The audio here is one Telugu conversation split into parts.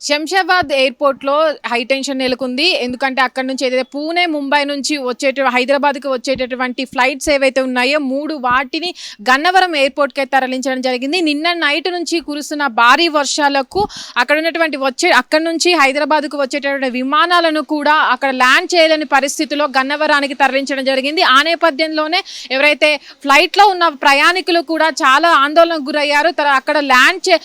శంషాబాద్ ఎయిర్పోర్ట్లో హై టెన్షన్ నెలకొంది. ఎందుకంటే అక్కడ నుంచి ఏదైతే పూణే ముంబై నుంచి వచ్చేట హైదరాబాద్కి వచ్చేటటువంటి ఫ్లైట్స్ ఏవైతే ఉన్నాయో మూడు వాటిని గన్నవరం ఎయిర్పోర్ట్కి తరలించడం జరిగింది. నిన్న నైట్ నుంచి కురుస్తున్న భారీ వర్షాలకు అక్కడ ఉన్నటువంటి వచ్చే అక్కడ నుంచి హైదరాబాద్కు వచ్చేటటువంటి విమానాలను కూడా అక్కడ ల్యాండ్ చేయలేని పరిస్థితిలో గన్నవరానికి తరలించడం జరిగింది. ఆ నేపథ్యంలోనే ఎవరైతే ఫ్లైట్లో ఉన్న ప్రయాణికులు కూడా చాలా ఆందోళనకు గురయ్యారు. తర్వాత అక్కడ ల్యాండ్ చే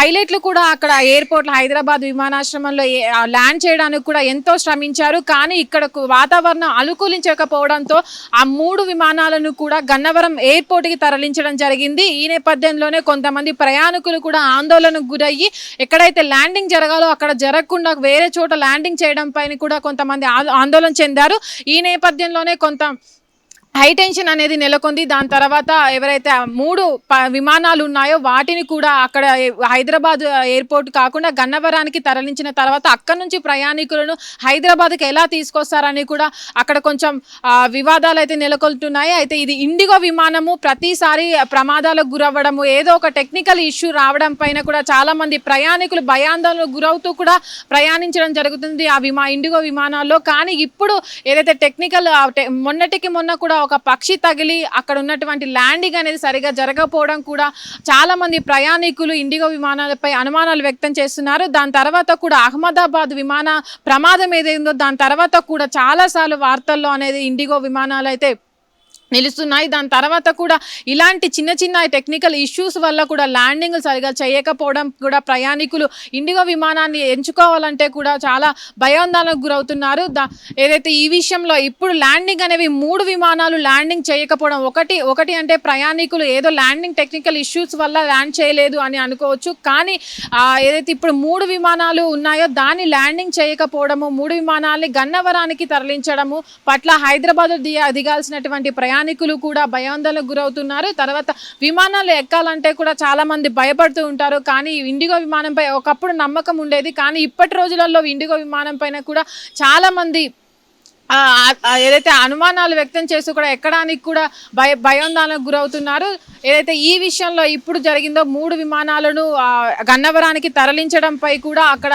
పైలట్లు కూడా అక్కడ ఎయిర్పోర్ట్ హైదరాబాద్ హైదరాబాద్ విమానాశ్రమంలో ఏ- ల్యాండ్ చేయడానికి కూడా ఎంతో శ్రమించారు. కానీ ఇక్కడకు వాతావరణం అనుకూలించకపోవడంతో ఆ మూడు విమానాలను కూడా గన్నవరం ఎయిర్పోర్ట్కి తరలించడం జరిగింది. ఈ నేపథ్యంలోనే కొంతమంది ప్రయాణికులు కూడా ఆందోళనకు గురయ్యి ఎక్కడైతే ల్యాండింగ్ జరగాలో అక్కడ జరగకుండా వేరే చోట ల్యాండింగ్ చేయడం పైన కూడా కొంతమంది ఆందోళన చెందారు. ఈ నేపథ్యంలోనే కొంత హై టెన్షన్ అనేది నెలకొంది. దాని తర్వాత ఎవరైతే మూడు ప- విమానాలు ఉన్నాయో వాటిని కూడా అక్కడ హైదరాబాద్ ఎయిర్పోర్ట్ కాకుండా గన్నవరానికి తరలించిన తర్వాత అక్కడ నుంచి ప్రయాణికులను హైదరాబాద్కి ఎలా తీసుకొస్తారని కూడా అక్కడ కొంచెం వివాదాలు అయితే నెలకొల్తున్నాయి అయితే ఇది ఇండిగో విమానము. ప్రతిసారి ప్రమాదాలకు గురవ్వడము ఏదో ఒక టెక్నికల్ ఇష్యూ రావడం పైన కూడా చాలామంది ప్రయాణికులు భయాందోళనకు గురవుతూ కూడా ప్రయాణించడం జరుగుతుంది ఆ విమా ఇండిగో విమానాల్లో. కానీ ఇప్పుడు ఏదైతే టెక్నికల్ మొన్నటికి మొన్న కూడా ఒక పక్షి తగిలి అక్కడ ఉన్నటువంటి ల్యాండింగ్ అనేది సరిగా జరగకపోవడం కూడా చాలా మంది ప్రయాణికులు ఇండిగో విమానాలపై అనుమానాలు వ్యక్తం చేస్తున్నారు. దాని తర్వాత కూడా అహ్మదాబాద్ విమాన ప్రమాదం ఏదైందో దాని తర్వాత కూడా చాలాసార్లు వార్తల్లో అనేది ఇండిగో విమానాలు అయితే నిలుస్తున్నాయి. దాని తర్వాత కూడా ఇలాంటి చిన్న చిన్న టెక్నికల్ ఇష్యూస్ వల్ల కూడా ల్యాండింగ్ సరిగా చేయకపోవడం కూడా ప్రయాణికులు ఇండిగో విమానాన్ని ఎంచుకోవాలంటే కూడా చాలా భయాందోళనకు గురవుతున్నారు. దా ఏదైతే ఈ విషయంలో ఇప్పుడు ల్యాండింగ్ అనేవి మూడు విమానాలు ల్యాండింగ్ చేయకపోవడం ఒకటి ఒకటి అంటే ప్రయాణికులు ఏదో ల్యాండింగ్ టెక్నికల్ ఇష్యూస్ వల్ల ల్యాండ్ చేయలేదు అని అనుకోవచ్చు. కానీ ఏదైతే ఇప్పుడు మూడు విమానాలు ఉన్నాయో దాన్ని ల్యాండింగ్ చేయకపోవడము మూడు విమానాల్ని గన్నవరానికి తరలించడము పట్ల హైదరాబాద్ దిగా దిగాల్సినటువంటి ప్రయాణికులు కూడా భయాందోళనకు గురవుతున్నారు. తర్వాత విమానాలు ఎక్కాలంటే కూడా చాలామంది భయపడుతూ ఉంటారు. కానీ ఇండిగో విమానంపై ఒకప్పుడు నమ్మకం ఉండేది. కానీ ఇప్పటి రోజులలో ఇండిగో విమానం పైన కూడా చాలామంది ఏదైతే అనుమానాలు వ్యక్తం చేస్తూ కూడా ఎక్కడానికి కూడా భయ భయాందోళనకు గురవుతున్నారు. ఏదైతే ఈ విషయంలో ఇప్పుడు జరిగిందో మూడు విమానాలను గన్నవరానికి తరలించడంపై కూడా అక్కడ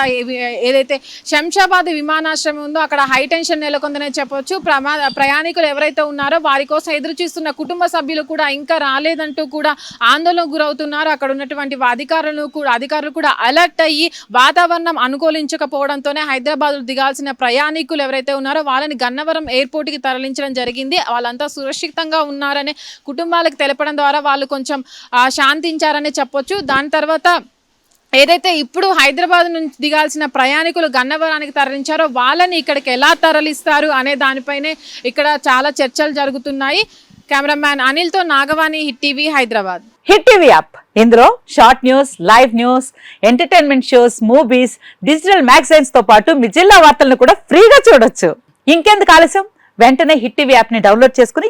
ఏదైతే శంషాబాద్ విమానాశ్రయం ఉందో అక్కడ హై టెన్షన్ నెలకొందనే చెప్పొచ్చు. ప్రమా ప్రయాణికులు ఎవరైతే ఉన్నారో వారి కోసం ఎదురు చూస్తున్న కుటుంబ సభ్యులు కూడా ఇంకా రాలేదంటూ కూడా ఆందోళన గురవుతున్నారు. అక్కడ ఉన్నటువంటి అధికారులు కూడా అధికారులు కూడా అలర్ట్ అయ్యి వాతావరణం అనుకూలించకపోవడంతోనే హైదరాబాద్ దిగాల్సిన ప్రయాణికులు ఎవరైతే ఉన్నారో వాళ్ళని గన్నవరం ఎయిర్పోర్ట్కి తరలించడం జరిగింది. వాళ్ళంతా సురక్షితంగా ఉన్నారని కుటుంబాలకు తెలపడం ద్వారా వాళ్ళు కొంచెం శాంతించారనే చెప్పొచ్చు. దాని తర్వాత ఏదైతే ఇప్పుడు హైదరాబాద్ నుంచి దిగాల్సిన ప్రయాణికులు గన్నవరానికి తరలించారో వాళ్ళని ఇక్కడికి ఎలా తరలిస్తారు అనే దానిపైనే ఇక్కడ చాలా చర్చలు జరుగుతున్నాయి. Cameraman అనిల్తో Nagavani hit TV Hyderabad. Hit TV app. ఇందులో short news live news entertainment shows movies digital మ్యాగజైన్స్తో పాటు మీ జిల్లా వార్తలను కూడా ఫ్రీగా చూడొచ్చు. ఇంకెందుకు ఆలస్యం? వెంటనే హిట్ టీవీ యాప్ని డౌన్లోడ్ చేసుకుని